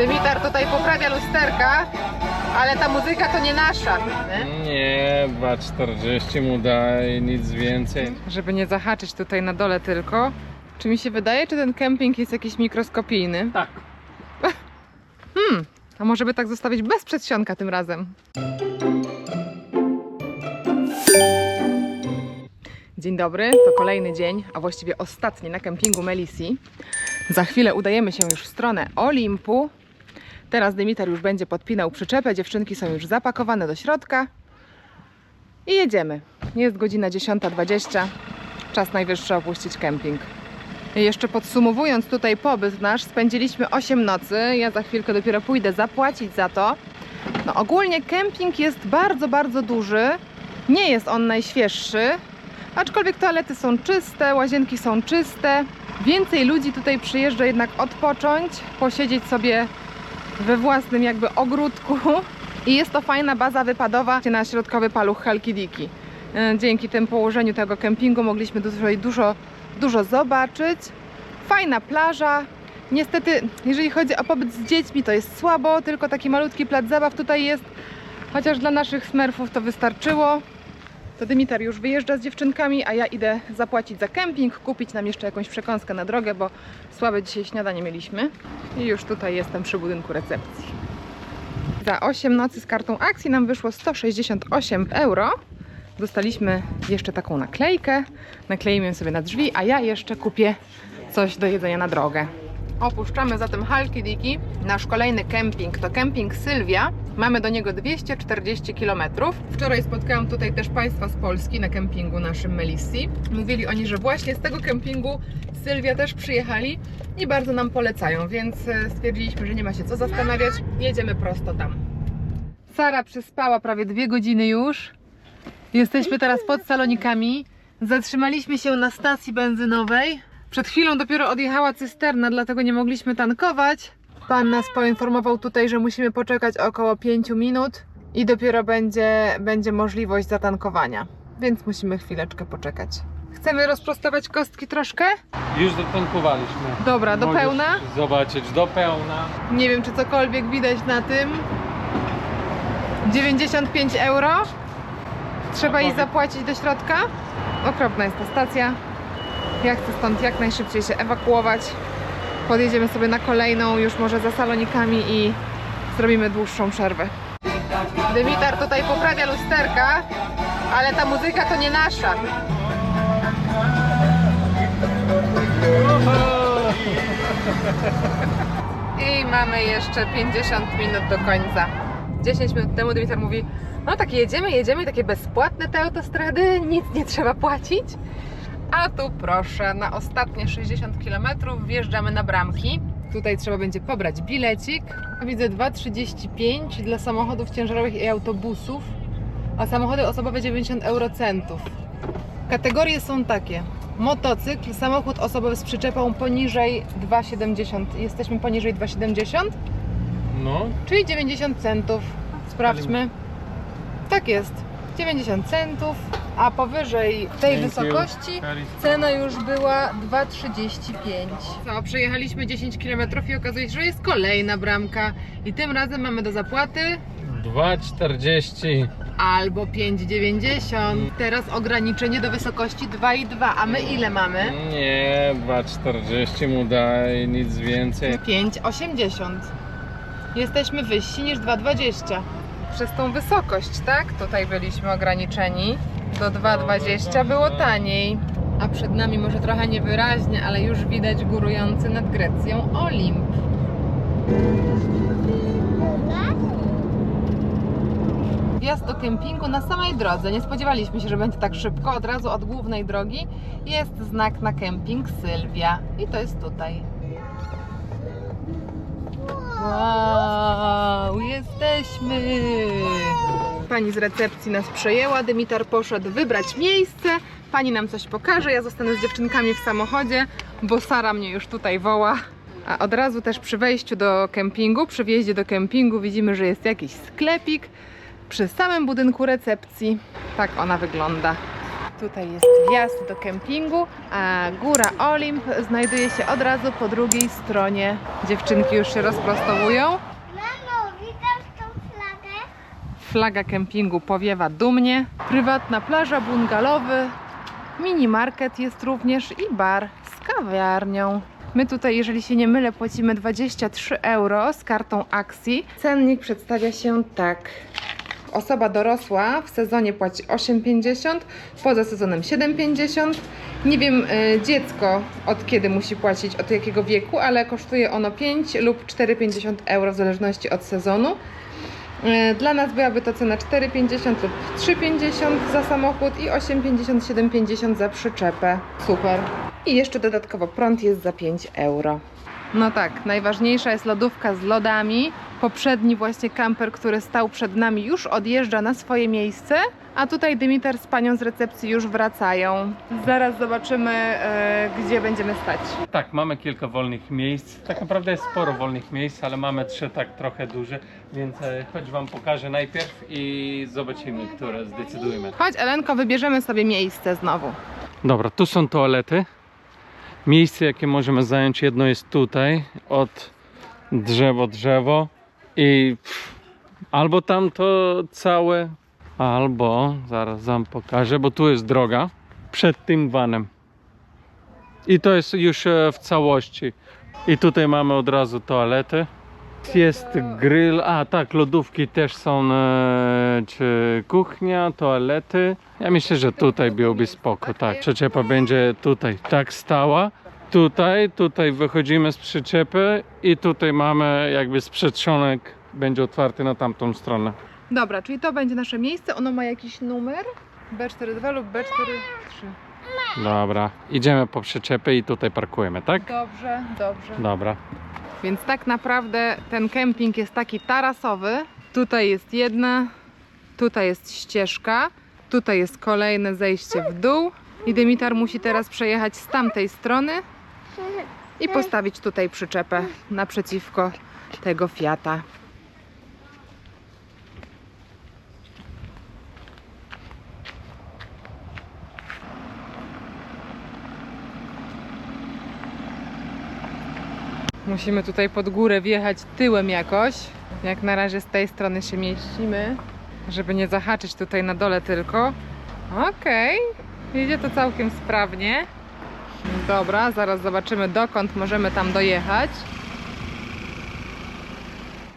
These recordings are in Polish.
Dymitar tutaj poprawia lusterka, ale ta muzyka to nie nasza. Nie? Nie, 2,40 mu daj, nic więcej. Żeby nie zahaczyć tutaj na dole tylko. Czy mi się wydaje, czy ten kemping jest jakiś mikroskopijny? Tak. Hmm, a może by tak zostawić bez przedsionka tym razem? Dzień dobry, to kolejny dzień, a właściwie ostatni na kempingu Melisi. Za chwilę udajemy się już w stronę Olimpu. Teraz Dymitar już będzie podpinał przyczepę, dziewczynki są już zapakowane do środka. I jedziemy. Jest godzina 10.20, czas najwyższy opuścić kemping. Jeszcze podsumowując tutaj pobyt nasz, spędziliśmy 8 nocy. Ja za chwilkę dopiero pójdę zapłacić za to. No ogólnie kemping jest bardzo, bardzo duży. Nie jest on najświeższy, aczkolwiek toalety są czyste, łazienki są czyste. Więcej ludzi tutaj przyjeżdża jednak odpocząć, posiedzieć sobie we własnym jakby ogródku. I jest to fajna baza wypadowa na środkowy paluch Halkidiki. E, Dzięki tym położeniu tego kempingu mogliśmy tutaj dużo, dużo zobaczyć. Fajna plaża. Niestety, jeżeli chodzi o pobyt z dziećmi, to jest słabo, tylko taki malutki plac zabaw tutaj jest. Chociaż dla naszych smerfów to wystarczyło. To Dymitar już wyjeżdża z dziewczynkami, a ja idę zapłacić za kemping, kupić nam jeszcze jakąś przekąskę na drogę, bo słabe dzisiaj śniadanie mieliśmy. I już tutaj jestem przy budynku recepcji. Za 8 nocy z kartą akcji nam wyszło 168 euro. Dostaliśmy jeszcze taką naklejkę. Nakleimy ją sobie na drzwi, a ja jeszcze kupię coś do jedzenia na drogę. Opuszczamy zatem Halki Diki, nasz kolejny kemping to kemping Sylwia. Mamy do niego 240 km. Wczoraj spotkałam tutaj też Państwa z Polski na kempingu naszym Melissi. Mówili oni, że właśnie z tego kempingu Sylwia też przyjechali i bardzo nam polecają, więc e, stwierdziliśmy, że nie ma się co zastanawiać. Jedziemy prosto tam. Sara przespała prawie dwie godziny już. Jesteśmy teraz pod salonikami. Zatrzymaliśmy się na stacji benzynowej. Przed chwilą dopiero odjechała cysterna, dlatego nie mogliśmy tankować. Pan nas poinformował tutaj, że musimy poczekać około 5 minut i dopiero będzie, będzie możliwość zatankowania. Więc musimy chwileczkę poczekać. Chcemy rozprostować kostki troszkę? Już dotankowaliśmy. Dobra, do Możesz pełna? Zobaczyć, do pełna. Nie wiem, czy cokolwiek widać na tym. 95 euro. Trzeba iść zapłacić do środka. Okropna jest ta stacja. Ja chcę stąd jak najszybciej się ewakuować. Podjedziemy sobie na kolejną, już może za salonikami i zrobimy dłuższą przerwę. Dymitar tutaj poprawia lusterka, ale ta muzyka to nie nasza. I mamy jeszcze 50 minut do końca. 10 minut temu Dymitar mówi, no tak jedziemy, jedziemy, takie bezpłatne te autostrady, nic nie trzeba płacić. A tu proszę, na ostatnie 60 km wjeżdżamy na bramki. Tutaj trzeba będzie pobrać bilecik. Widzę 2,35 dla samochodów ciężarowych i autobusów, a samochody osobowe 90 eurocentów. Kategorie są takie. Motocykl, samochód osobowy z przyczepą poniżej 2,70. Jesteśmy poniżej 2,70, No, czyli 90 centów. Sprawdźmy. Tak jest. 90 centów, a powyżej tej Thank you. wysokości cena już była 2,35. Co, przejechaliśmy 10 km i okazuje się, że jest kolejna bramka. I tym razem mamy do zapłaty 2,40. albo 5,90. Teraz ograniczenie do wysokości 2,2. A my ile mamy? Nie, 2,40 mu daj, nic więcej. 5,80. Jesteśmy wyżsi niż 2,20. Przez tą wysokość, tak? Tutaj byliśmy ograniczeni. Do 2,20 było taniej. A przed nami może trochę niewyraźnie, ale już widać górujący nad Grecją Olimp. Wjazd do kempingu na samej drodze. Nie spodziewaliśmy się, że będzie tak szybko. Od razu od głównej drogi jest znak na kemping Sylwia. I to jest tutaj. Wow, jesteśmy! Pani z recepcji nas przejęła, Dymitar poszedł wybrać miejsce. Pani nam coś pokaże, ja zostanę z dziewczynkami w samochodzie, bo Sara mnie już tutaj woła. A od razu też przy wejściu do kempingu, przy wjeździe do kempingu widzimy, że jest jakiś sklepik przy samym budynku recepcji. Tak ona wygląda. Tutaj jest wjazd do kempingu, a góra Olimp znajduje się od razu po drugiej stronie. Dziewczynki już się rozprostowują. Flaga kempingu powiewa dumnie. Prywatna plaża bungalowy. Minimarket jest również i bar z kawiarnią. My tutaj, jeżeli się nie mylę, płacimy 23 euro z kartą akcji. Cennik przedstawia się tak. Osoba dorosła w sezonie płaci 8,50, poza sezonem 7,50. Nie wiem, y, dziecko od kiedy musi płacić, od jakiego wieku, ale kosztuje ono 5 lub 4,50 euro w zależności od sezonu. E, Dla nas byłaby to cena 4,50 lub 3,50 za samochód i 8,50, 7,50 za przyczepę. Super. I jeszcze dodatkowo prąd jest za 5 euro. No tak, najważniejsza jest lodówka z lodami. Poprzedni właśnie kamper, który stał przed nami, już odjeżdża na swoje miejsce, a tutaj Dymiter z panią z recepcji już wracają. Zaraz zobaczymy, e, gdzie będziemy stać. Tak, mamy kilka wolnych miejsc. Tak naprawdę jest sporo wolnych miejsc, ale mamy trzy tak trochę duże, więc e, choć wam pokażę najpierw i zobaczymy, które zdecydujemy. Chodź, Elenko, wybierzemy sobie miejsce znowu. Dobra, tu są toalety. Miejsce, jakie możemy zająć, jedno jest tutaj, od drzewo, drzewo i pff, albo tam to całe, albo, zaraz wam pokażę, bo tu jest droga, przed tym vanem. I to jest już e, w całości. I tutaj mamy od razu toalety. Jest grill, a tak, lodówki też są, e, czy kuchnia, toalety. Ja myślę, że tutaj byłoby spoko, tak. Przyczepa będzie tutaj tak stała. Tutaj, tutaj wychodzimy z przyczepy i tutaj mamy jakby sprzętrzonek będzie otwarty na tamtą stronę. Dobra, czyli to będzie nasze miejsce. Ono ma jakiś numer? B42 lub B43. Dobra, idziemy po przyczepę i tutaj parkujemy, tak? Dobrze, dobrze. Dobra. Więc tak naprawdę ten kemping jest taki tarasowy. Tutaj jest jedna, tutaj jest ścieżka, tutaj jest kolejne zejście w dół. I Dymitar musi teraz przejechać z tamtej strony i postawić tutaj przyczepę naprzeciwko tego Fiata. Musimy tutaj pod górę wjechać tyłem jakoś. Jak na razie z tej strony się mieścimy, żeby nie zahaczyć tutaj na dole tylko. Okej, idzie to całkiem sprawnie. Dobra, zaraz zobaczymy dokąd możemy tam dojechać.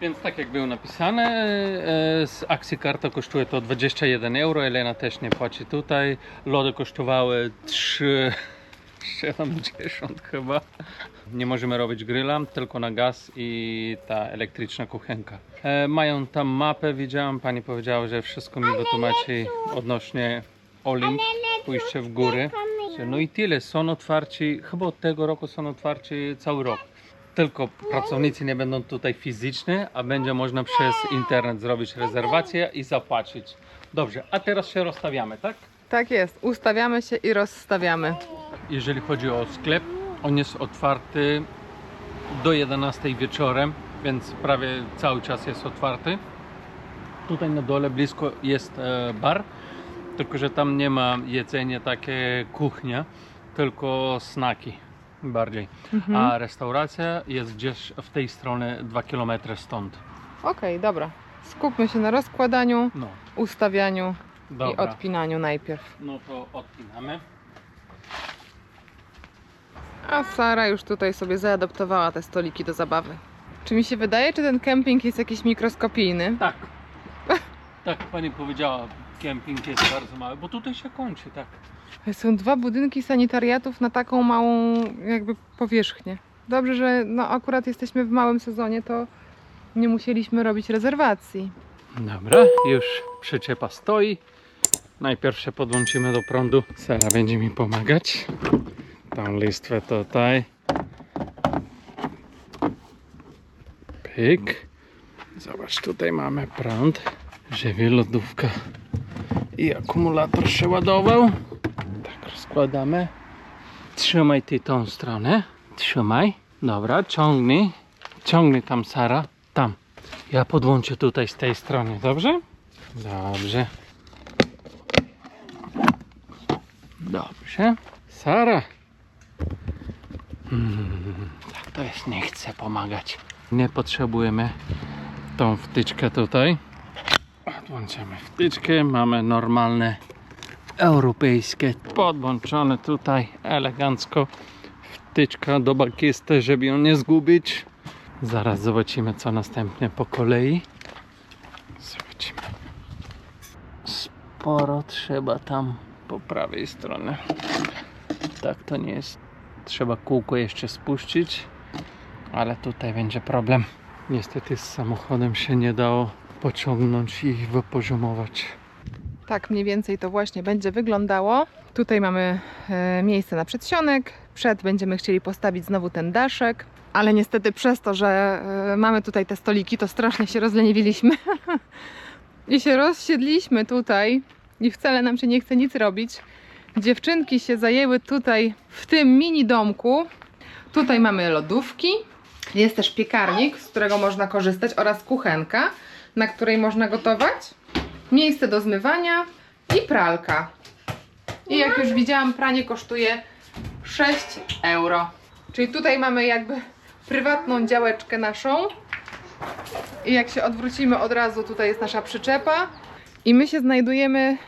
Więc tak jak było napisane, e, z akcji karta kosztuje to 21 euro, Elena też nie płaci tutaj. Lody kosztowały 3,70 chyba. Nie możemy robić grilla, tylko na gaz i ta elektryczna kuchenka. E, mają tam mapę, widziałam, pani powiedziała, że wszystko mi wytłumaczy odnośnie Olimp, pójście w góry. No i tyle, są otwarci, chyba od tego roku są otwarci cały rok. Tylko pracownicy nie będą tutaj fizycznie, a będzie można przez internet zrobić rezerwację i zapłacić. Dobrze, a teraz się rozstawiamy, tak? Tak jest, ustawiamy się i rozstawiamy. Jeżeli chodzi o sklep, on jest otwarty do 11 wieczorem, więc prawie cały czas jest otwarty. Tutaj na dole blisko jest e, bar, tylko że tam nie ma jedzenia takie kuchnia, tylko snaki bardziej. A restauracja jest gdzieś w tej stronie 2 km stąd. Okej, dobra. Skupmy się na rozkładaniu, No, ustawianiu i dobra. odpinaniu najpierw. No to odpinamy. A Sara już tutaj sobie zaadoptowała te stoliki do zabawy. Czy mi się wydaje, czy ten kemping jest jakiś mikroskopijny? Tak. Tak, pani powiedziała, kemping jest bardzo mały, bo tutaj się kończy, tak. Są dwa budynki sanitariatów na taką małą jakby powierzchnię. Dobrze, że no akurat jesteśmy w małym sezonie, to nie musieliśmy robić rezerwacji. Dobra, już przyczepa stoi. Najpierw się podłączymy do prądu. Sara będzie mi pomagać. Tą listwę tutaj. Pyk. Zobacz, tutaj mamy prąd, żeby lodówka i akumulator się ładował. Tak rozkładamy. Trzymaj ty tą stronę. Trzymaj. Dobra, ciągnij. Ciągnij tam, Sara. Tam. Ja podłączę tutaj z tej strony, dobrze? Dobrze. Dobrze. Sara. Hmm, tak to jest, nie chcę pomagać. Nie potrzebujemy tą wtyczkę tutaj. Odłączymy wtyczkę, mamy normalne europejskie podłączone tutaj elegancko. Wtyczka do bakisty, żeby ją nie zgubić. Zaraz zobaczymy co następnie po kolei. Zobaczymy. Sporo trzeba tam po prawej stronie. Tak to nie jest. Trzeba kółko jeszcze spuścić ale tutaj będzie problem. Niestety z samochodem się nie dało pociągnąć i wypoziomować Tak mniej więcej to właśnie będzie wyglądało. Tutaj mamy e, miejsce na przedsionek. Przed będziemy chcieli postawić znowu ten daszek. Ale niestety przez to, że e, mamy tutaj te stoliki, to strasznie się rozleniwiliśmy. I się rozsiedliśmy tutaj. I wcale nam się nie chce nic robić. Dziewczynki się zajęły tutaj w tym mini domku. Tutaj mamy lodówki. Jest też piekarnik, z którego można korzystać oraz kuchenka, na której można gotować miejsce do zmywania i pralka. I jak już widziałam, pranie kosztuje 6 euro. Czyli tutaj mamy jakby prywatną działeczkę naszą. I jak się odwrócimy od razu, tutaj jest nasza przyczepa. I my się znajdujemy,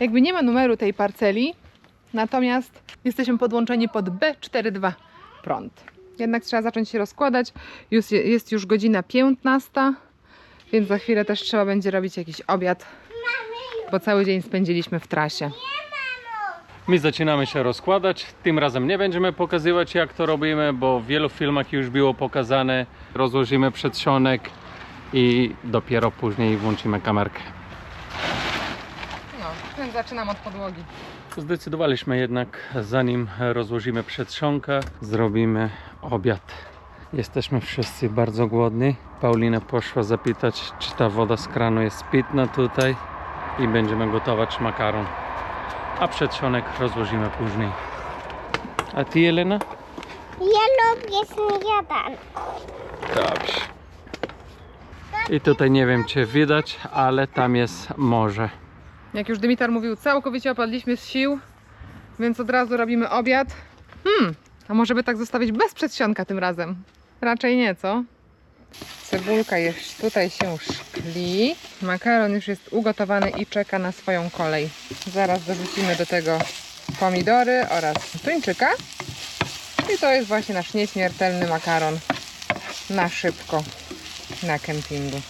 jakby nie ma numeru tej parceli, natomiast jesteśmy podłączeni pod B42 prąd. Jednak trzeba zacząć się rozkładać. Już, jest już godzina 15. Więc za chwilę też trzeba będzie robić jakiś obiad, bo cały dzień spędziliśmy w trasie. My zaczynamy się rozkładać. Tym razem nie będziemy pokazywać jak to robimy, bo w wielu filmach już było pokazane. Rozłożymy przedsionek i dopiero później włączymy kamerkę. No, więc zaczynam od podłogi. Zdecydowaliśmy jednak, zanim rozłożymy przedsionkę, zrobimy obiad. Jesteśmy wszyscy bardzo głodni. Paulina poszła zapytać, czy ta woda z kranu jest pitna tutaj i będziemy gotować makaron. A przedsionek rozłożymy później. A ty, Jelena? Ja lubię śniadan. Dobrze. I tutaj nie wiem, czy widać, ale tam jest morze. Jak już Dymitar mówił, całkowicie opadliśmy z sił, więc od razu robimy obiad. Hmm, a może by tak zostawić bez przedsionka tym razem? Raczej nie, co? Cebulka jest tutaj się szkli. Makaron już jest ugotowany i czeka na swoją kolej. Zaraz dorzucimy do tego pomidory oraz tuńczyka. I to jest właśnie nasz nieśmiertelny makaron na szybko na kempingu.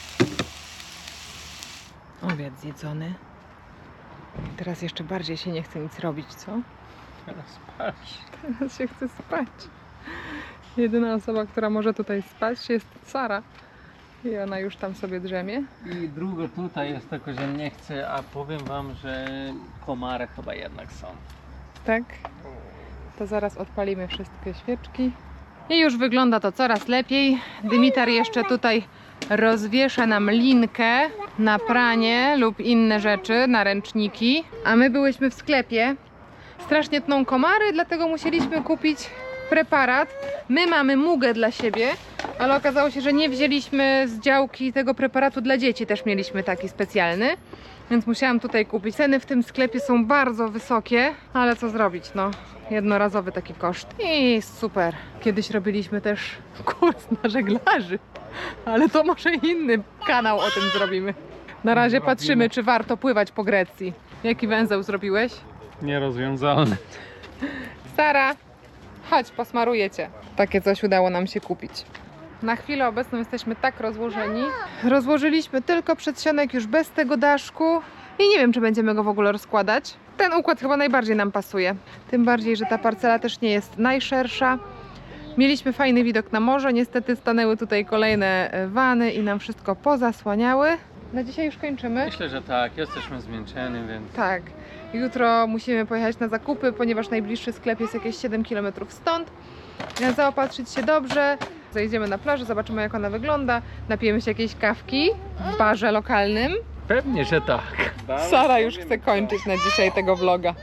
Obiad zjedzony. Teraz jeszcze bardziej się nie chce nic robić, co? Teraz patrz. Teraz się chce spać. Jedyna osoba, która może tutaj spać jest Sara. I ona już tam sobie drzemie. I drugo tutaj jest tylko, że nie chcę, a powiem wam, że komary chyba jednak są. Tak? To zaraz odpalimy wszystkie świeczki. I już wygląda to coraz lepiej. Dymitar jeszcze tutaj rozwiesza nam linkę na pranie lub inne rzeczy, na ręczniki. A my byłyśmy w sklepie. Strasznie tną komary, dlatego musieliśmy kupić preparat. My mamy mugę dla siebie, ale okazało się, że nie wzięliśmy z działki tego preparatu dla dzieci. Też mieliśmy taki specjalny. Więc musiałam tutaj kupić. Ceny w tym sklepie są bardzo wysokie, ale co zrobić, no. Jednorazowy taki koszt. I super. Kiedyś robiliśmy też kurs na żeglarzy, ale to może inny kanał o tym zrobimy. Na razie patrzymy, czy warto pływać po Grecji. Jaki węzeł zrobiłeś? Nierozwiązalne. Sara, chodź, posmaruję cię. Takie coś udało nam się kupić. Na chwilę obecną jesteśmy tak rozłożeni. Rozłożyliśmy tylko przedsionek już bez tego daszku i nie wiem, czy będziemy go w ogóle rozkładać. Ten układ chyba najbardziej nam pasuje. Tym bardziej, że ta parcela też nie jest najszersza. Mieliśmy fajny widok na morze, niestety stanęły tutaj kolejne e, wany i nam wszystko pozasłaniały. Na dzisiaj już kończymy. Myślę, że tak, jesteśmy zmęczeni, więc Tak. Jutro musimy pojechać na zakupy, ponieważ najbliższy sklep jest jakieś 7 km stąd. Zaopatrzyć się dobrze. Zajdziemy na plażę, zobaczymy jak ona wygląda. Napijemy się jakiejś kawki w barze lokalnym. pewnie, że tak. Sara już chce kończyć na dzisiaj tego vloga.